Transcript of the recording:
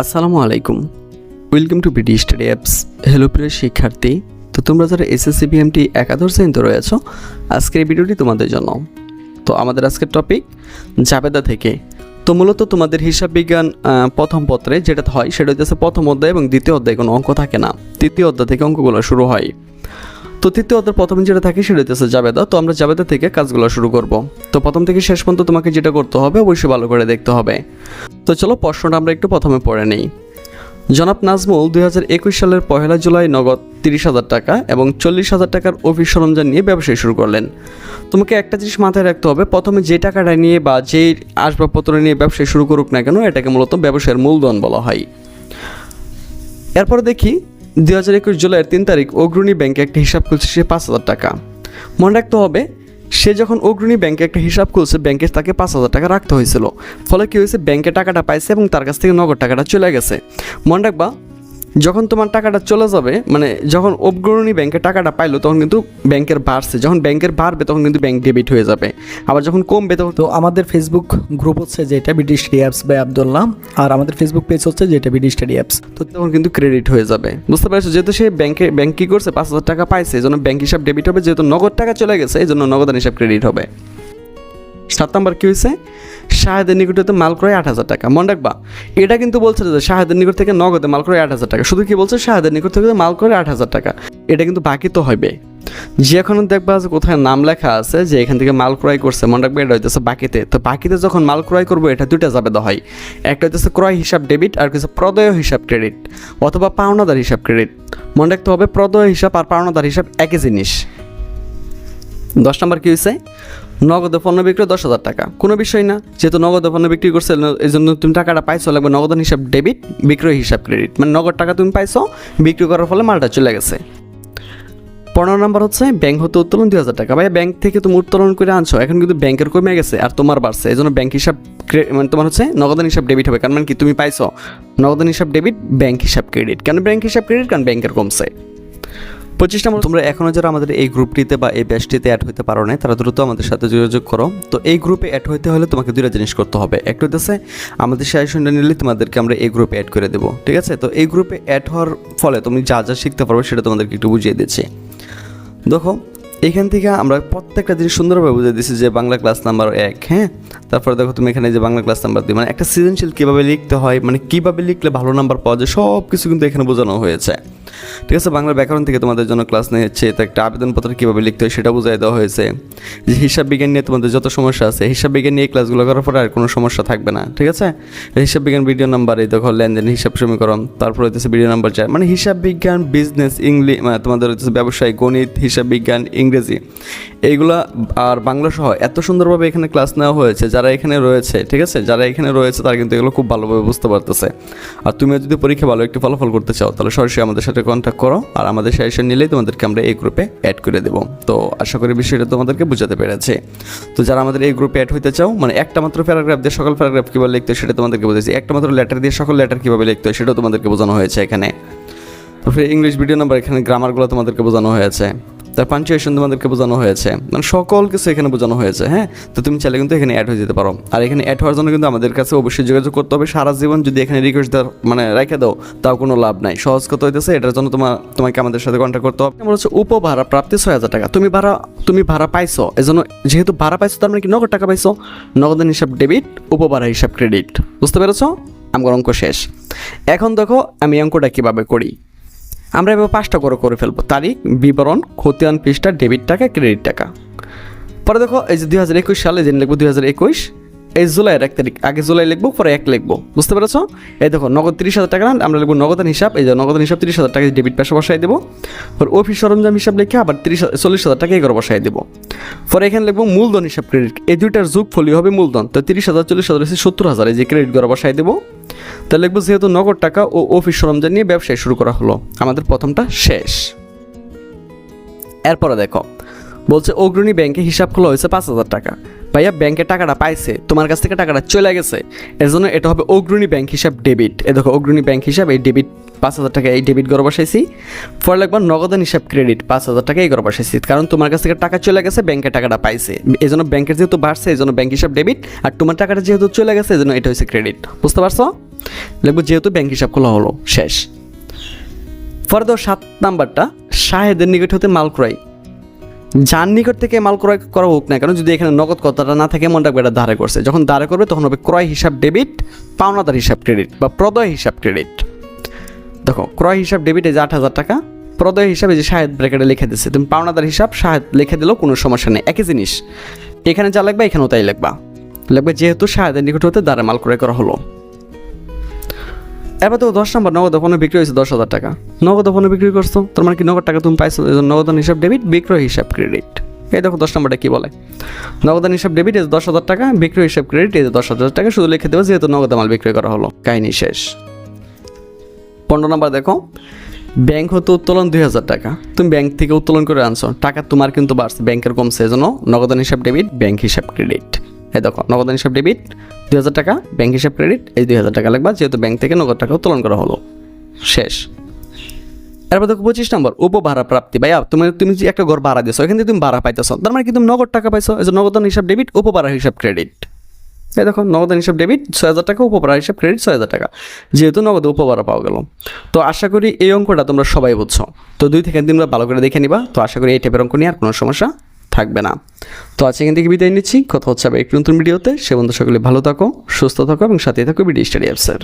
আসসালামু আলাইকুম। Welcome to BD study apps hello প্রিয় শিক্ষার্থী। তো তোমরা যারা এসএসসি বিএমটি একাদশ শ্রেণীতে রয়েছ আজকের ভিডিওটি তোমাদের জন্য। তো আমাদের আজকের টপিক জাবেদা থেকে। তো মূলত তোমাদের হিসাব বিজ্ঞান প্রথম পত্রে যেটা হয়, সেটা হচ্ছে প্রথম অধ্যায় এবং দ্বিতীয় অধ্যায় কোনো অঙ্ক থাকে না। তৃতীয় অধ্যায় থেকে অঙ্কগুলো শুরু হয়। তো তৃতীয় অধ্যায় প্রথম যেটা থাকে সেটা হচ্ছে জাবেদা। তো আমরা জাবেদা থেকে কাজগুলো শুরু করব। তো প্রথম থেকে শেষ পর্যন্ত তোমাকে যেটা করতে হবে, অবশ্যই ভালো করে দেখতে হবে। তো চলো প্রশ্নটা আমরা একটু প্রথমে পড়ে নেই। জনাব নাজমুল দুই হাজার একুশ সালের পহেলা জুলাই নগদ তিরিশ হাজার টাকা এবং চল্লিশ হাজার টাকার অফিস সরঞ্জাম নিয়ে ব্যবসা শুরু করলেন। তোমাকে একটা জিনিস মাথায় রাখতে হবে, প্রথমে যে টাকাটা নিয়ে বা যে আসবাবপত্র নিয়ে ব্যবসা শুরু করুক না কেন, এটাকে মূলত ব্যবসায়ের মূলধন বলা হয়। এরপর দেখি দুই হাজার একুশ জুলাইয়ের তিন তারিখ অগ্রণী ব্যাংকে একটা হিসাব খুলছে সে পাঁচ হাজার টাকা। মনে রাখতে হবে, সে যখন অগ্রণী ব্যাংকে একটা হিসাব খুলছে, ব্যাংকে তাকে পাঁচ হাজার টাকা রাখতে হয়েছিল। ফলে কী হয়েছে, ব্যাংকে টাকাটা পাইছে এবং তার কাছ থেকে নগদ টাকাটা চলে গেছে। মনে রাখবা যখন তোমার টাকাটা চলে যাবে মানে যখন অগ্রণী ব্যাংকে টাকাটা পাইলো তখন কিন্তু ব্যাংকের বাড়ছে যখন ব্যাংকের বাড়বে তখন কিন্তু ব্যাংক ডেবিট হয়ে যাবে। আবার যখন কমবে তখন তো আমাদের ফেসবুক গ্রুপ হচ্ছে যেটা BD study apps by Abdullah আর আমাদের ফেসবুক পেজ হচ্ছে যেটা বিডি স্টাডি অ্যাপস তো তখন কিন্তু ক্রেডিট হয়ে যাবে। বুঝতে পারছ? যেহেতু সে ব্যাংকে ব্যাংক কী করছে? পাঁচ হাজার টাকা পাইছে এই জন্য ব্যাংক হিসাব ডেবিট হবে। যেহেতু নগদ টাকা চলে গেছে এই জন্য নগদান হিসাব ক্রেডিট হবে। সাত নম্বর কী হয়েছে? শাহেদের নিকট হতে মাল ক্রয় আট হাজার টাকা। মনে রাখবা, এটা কিন্তু বলছে যে শাহেদের নিকট থেকে নগদে মাল ক্রয় আট হাজার টাকা। শুধু কি বলছে? শাহেদের নিকট থেকে মাল ক্রয় আট হাজার টাকা। এটা কিন্তু বাকি তো হবে যে এখন দেখবা যে কোথায় নাম লেখা আছে যে এখান থেকে মাল ক্রয় করছে, মনে রাখবে এটা হইতেছে বাকিতে। তো বাকিতে যখন মাল ক্রয় করব, এটা দুইটা যাবে দা হয়। একটা হইতেছে ক্রয় হিসাব ডেবিট আর কিছু প্রদয় হিসাব ক্রেডিট অথবা পাওনাদার হিসাব ক্রেডিট। মনে রাখতে হবে প্রদয় হিসাব আর পাওনাদার হিসাব একই জিনিস। দশ নম্বর কী হয়েছে নগদ পণ্য বিক্রি দশ হাজার টাকা। কোনো বিষয় না, যেহেতু নগদ পণ্য বিক্রি করছে এই জন্য তুমি টাকাটা পাইছো, লাগবে নগদান হিসাব ডেবিট বিক্রয় হিসাব ক্রেডিট মানে নগদ টাকা তুমি পাইছো, বিক্রি করার ফলে মালটা চলে গেছে। পনেরো নম্বর হচ্ছে ব্যাংক হতে উত্তোলন দুই হাজার টাকা। ভাই ব্যাংক থেকে তুমি উত্তোলন করে আনছো, এখন কিন্তু ব্যাংকের কমে গেছে, আর তোমার বাড়ছে। এই জন্য ব্যাংক হিসাব মানে তোমার হচ্ছে নগদান হিসাব ডেবিট হবে। কারণ মানে কি, তুমি পাইছো নগদান হিসাব ডেবিট ব্যাংক হিসাব ক্রেডিট কেন ব্যাংক হিসাব ক্রেডিট কারণ ব্যাংকের কমছে। পঁচিশ নম্বর তোমরা এখনও যারা আমাদের এই গ্রুপটিতে বা এই ব্যাচটিতে অ্যাড হতে পারো না তারা দ্রুত আমাদের সাথে যোগাযোগ করো। তো এই গ্রুপে অ্যাড হতে হলে তোমাকে দুইটা জিনিস করতে হবে। একটা হচ্ছে আমাদের সাজেশনটা নিলে তোমাদেরকে আমরা এই গ্রুপে অ্যাড করে দেবো। ঠিক আছে? তো এই গ্রুপে অ্যাড হওয়ার ফলে তুমি যা যা শিখতে পারবে সেটা তোমাদেরকে একটু বুঝিয়ে দিচ্ছি। দেখো এখান থেকে আমরা প্রত্যেকটা জিনিস সুন্দরভাবে বুঝে দিচ্ছি যে বাংলা ক্লাস নাম্বার এক হ্যাঁ? তারপরে দেখো তুমি এখানে যে বাংলা ক্লাস নাম্বার দুই মানে একটা সৃজনশীল কীভাবে লিখতে হয় মানে কীভাবে লিখলে ভালো নাম্বার পাওয়া যায় সব কিছু কিন্তু এখানে বোঝানো হয়েছে। ঠিক আছে, বাংলা ব্যাকরণ থেকে তোমাদের জন্য ক্লাস নিয়েছে তো একটা আবেদনপত্র কীভাবে লিখতে হয় সেটা বুঝাই দেওয়া হয়েছে। যে হিসাব বিজ্ঞান নিয়ে তোমাদের যত সমস্যা আছে, হিসাব বিজ্ঞান নিয়ে ক্লাসগুলো করার পরে আর কোনো সমস্যা থাকবে না, ঠিক আছে? হিসাব বিজ্ঞান ভিডিও নাম্বার এই দেখো, লেনদেন হিসাব সমীকরণ, তারপর হচ্ছে ভিডিও নাম্বার চার মানে হিসাব বিজ্ঞান বিজনেস ইংলিশ তোমাদের হচ্ছে ব্যবসায়, গণিত, হিসাব বিজ্ঞান ইংরেজি। এইগুলা আর বাংলা সহ এত সুন্দরভাবে এখানে ক্লাস নেওয়া হয়েছে, যারা এখানে রয়েছে, ঠিক আছে? যারা এখানে রয়েছে, তারা কিন্তু এগুলো খুব ভালোভাবে বুঝতে পারতেছে। আর তুমি যদি পরীক্ষা ভালো, একটু ফলাফল করতে চাও, তাহলে সরাসরি আমাদের সাথে কন্ট্যাক্ট করো। আর আমাদের সাজেশন নিলেই তোমাদেরকে আমরা এই গ্রুপে অ্যাড করে দেবো। তো আশা করি বিষয়টা তোমাদেরকে বোঝাতে পেরেছে। তো যারা আমাদের এই গ্রুপে অ্যাড হতে চাও মানে একটা মাত্র প্যারাগ্রাফ দিয়ে সকল প্যারাগ্রাফ কীভাবে লিখতে হয় সেটা তোমাদেরকে বুঝেছি একটা মাত্র লেটার দিয়ে সকল লেটার কীভাবে লিখতে হয় সেটাও তোমাদেরকে বোঝানো হয়েছে এখানে। তারপরে ইংলিশ ভিডিও নাম্বার এখানে গ্রামারগুলো তোমাদেরকে বোঝানো হয়েছে। তার পাঞ্চুয়েশন তোমাদেরকে বোঝানো হয়েছে। মানে সকল কিছু এখানে বোঝানো হয়েছে হ্যাঁ? তো তুমি চাইলে কিন্তু এখানে অ্যাড হয়ে যেতে পারো। আর এখানে অ্যাড হওয়ার জন্য কিন্তু আমাদের কাছে অবশ্যই যোগাযোগ করতে হবে। সারা জীবন যদি এখানে রিকোয়েস্ট মানে রেখে দাও, তাও কোনো লাভ নাই। সহজ কত হইতেছে, এটার জন্য তোমার, তোমাকে আমাদের সাথে কন্ট্যাক্ট করতে হবে। আমার হচ্ছে উপভাড়া প্রাপ্তি ছয় হাজার টাকা। তুমি ভাড়া তুমি ভাড়া পাইছো, এজন্য যেহেতু ভাড়া পাইছো, তার মানে কি নগদ টাকা পাইছো? নগদের হিসাব ডেবিট উপভাড়া হিসাব ক্রেডিট বুঝতে পেরেছ? আমার অঙ্ক শেষ। এখন দেখো, আমি অঙ্কটা কীভাবে করি। আমরা এবার পাঁচটা করে করে ফেলব। তারিখ, বিবরণ, খতিয়ান পৃষ্ঠা, ডেবিট টাকা, ক্রেডিট টাকা। পরে দেখো, এই যে দুই হাজার একুশ সালে যেন লিখব দুই হাজার একুশ, এই জুলাইয়ের এক তারিখ, আগে জুলাই লিখব, পরে এক লিখব। বুঝতে পেরেছ? এই দেখো, নগদ তিরিশ হাজার টাকা আমরা লিখব নগদান হিসাব, এই যে নগদান হিসাব তিরিশ হাজার টাকা ডেবিট পাশে বসাই দেবো। পরে অফিস সরঞ্জাম হিসাব লিখে আবার তিরিশ চল্লিশ হাজার টাকা এগারো বসাই দেবো। পরে এখানে লিখব মূলধন হিসাব ক্রেডিট, এই দুইটার যুগ ফলি হবে মূলধন। তো তিরিশ হাজার, চল্লিশ হাজার, সত্তর হাজার, এই যে ক্রেডিট করে বসাই দেবো। তাহলে লিখব যেহেতু নগদ টাকা ও অফিস সরঞ্জাম নিয়ে ব্যবসায় শুরু করা হলো। আমাদের প্রথমটা শেষ। এরপরে দেখো। বলছে, অগ্রণী ব্যাংকে হিসাব খোলা হয়েছে পাঁচ হাজার টাকা। ভাইয়া, ব্যাংকে টাকাটা পাইছে, তোমার কাছ থেকে টাকাটা চলে গেছে। এর জন্য এটা হবে অগ্রণী ব্যাংক হিসাব ডেবিট। এ দেখো, অগ্রণী ব্যাংক হিসাব, এই ডেবিট পাঁচ হাজার টাকা এই ডেবিট করে বসাইছি। পরে লাগবে নগদান হিসাব ক্রেডিট, পাঁচ হাজার টাকা এই করে বসাইছি। কারণ তোমার কাছ থেকে টাকা চলে গেছে, ব্যাংকে টাকাটা পাইছে। এই জন্য ব্যাংকের যেহেতু বাড়ছে এই জন্য ব্যাংক হিসাব ডেবিট, আর তোমার টাকাটা যেহেতু চলে গেছে এই জন্য এটা হচ্ছে ক্রেডিট। বুঝতে পারছ? লিখব যেহেতু ব্যাংক হিসাব খোলা হলো, শেষ। পরে দাও সাত নাম্বারটা, শাহেদের নিকট হতে মাল ক্রয়। যার নিকট থেকে মাল ক্রয় করা হোক না কেন, যদি এখানে নগদ কথাটা না থাকে মনে রাখবে এটা ধারে করছে। যখন ধারে করবে, তখন হবে ক্রয় হিসাব ডেবিট, পাওনাদার হিসাব ক্রেডিট বা প্রদয় হিসাব ক্রেডিট। দেখো, ক্রয় হিসাব ডেবিট যে আট হাজার টাকা, প্রদয় হিসাবে যে শাহেদ ব্র্যাকেটে লিখে দিচ্ছে তুমি পাওনাদার হিসাব, শাহেদ লিখে দিলেও কোনো সমস্যা নেই, একই জিনিস। এখানে যা লাগবে এখানেও তাই লিখবা। লিখবে, যেহেতু সাহেদের নিকট হতে দ্বারা মাল ক্রয় করা হলো। এবার তো দশ নম্বর, নগদ পণ্য বিক্রি হয়েছে দশ হাজার টাকা। নগদ পণ্য বিক্রি করছ? তোমার মানে কি নগদ টাকা তুমি পাইছো? এই নগদান হিসাব ডেবিট বিক্রয় হিসাব ক্রেডিট এই দেখো দশ নম্বরটা কী বলে। নগদান হিসাব ডেবিট এই দশ হাজার টাকা, বিক্রয় হিসাব ক্রেডিট এই দশ হাজার টাকা, শুধু লিখে দেবো যেহেতু নগদ মাল বিক্রয় করা হলো। কাহিনী শেষ। পনেরো নম্বর দেখো, ব্যাংক হতে উত্তোলন দুই হাজার টাকা। তুমি ব্যাংক থেকে উত্তোলন করে আনছো। টাকা তোমার কিন্তু বাড়ছে, ব্যাংকের কমছে এজন্য নগদান হিসাব ডেবিট ব্যাংক হিসাব ক্রেডিট এই দেখো নগদান হিসাব ডেবিট দুই হাজার টাকা ব্যাংক হিসাব ক্রেডিট এই দুই হাজার টাকা লাগবে, যেহেতু ব্যাংক থেকে নগদ টাকা উত্তোলন করা হলো। শেষ। এরপর দেখো পঁচিশ নম্বর, উপভাড়া প্রাপ্তি। ভাইয়া, তুমি তুমি যে একটা ঘর ভাড়া দিয়েছ, এখান থেকে তুমি ভাড়া পাইতেছো। তার মানে কি তুমি নগদ টাকা পাইছো? এই যে নগদান হিসাব ডেবিট উপভাড়া হিসাব ক্রেডিট এই দেখো, নগদান হিসাব ডেবিট ছয় হাজার টাকা, উপভাড়া হিসাব ক্রেডিট ছয় হাজার টাকা। যেহেতু নগদ উপভাড়া পাওয়া গেল। তো আশা করি এই অঙ্কটা তোমরা সবাই বুঝছ। তো দুই থেকে তিনবার ভালো করে দেখে নিবা। তো আশা করি এই টাইপের অঙ্ক নিয়ে আর কোনো সমস্যা থাকবে না। তো আজকে এখান থেকে বিদায় নিচ্ছি। কথা হচ্ছে আবার একটু নতুন ভিডিওতে। সে বন্ধু সকলে ভালো থাকো, সুস্থ থাকো এবং সাথে থাকো বিডি স্টাডি অ্যাপসের।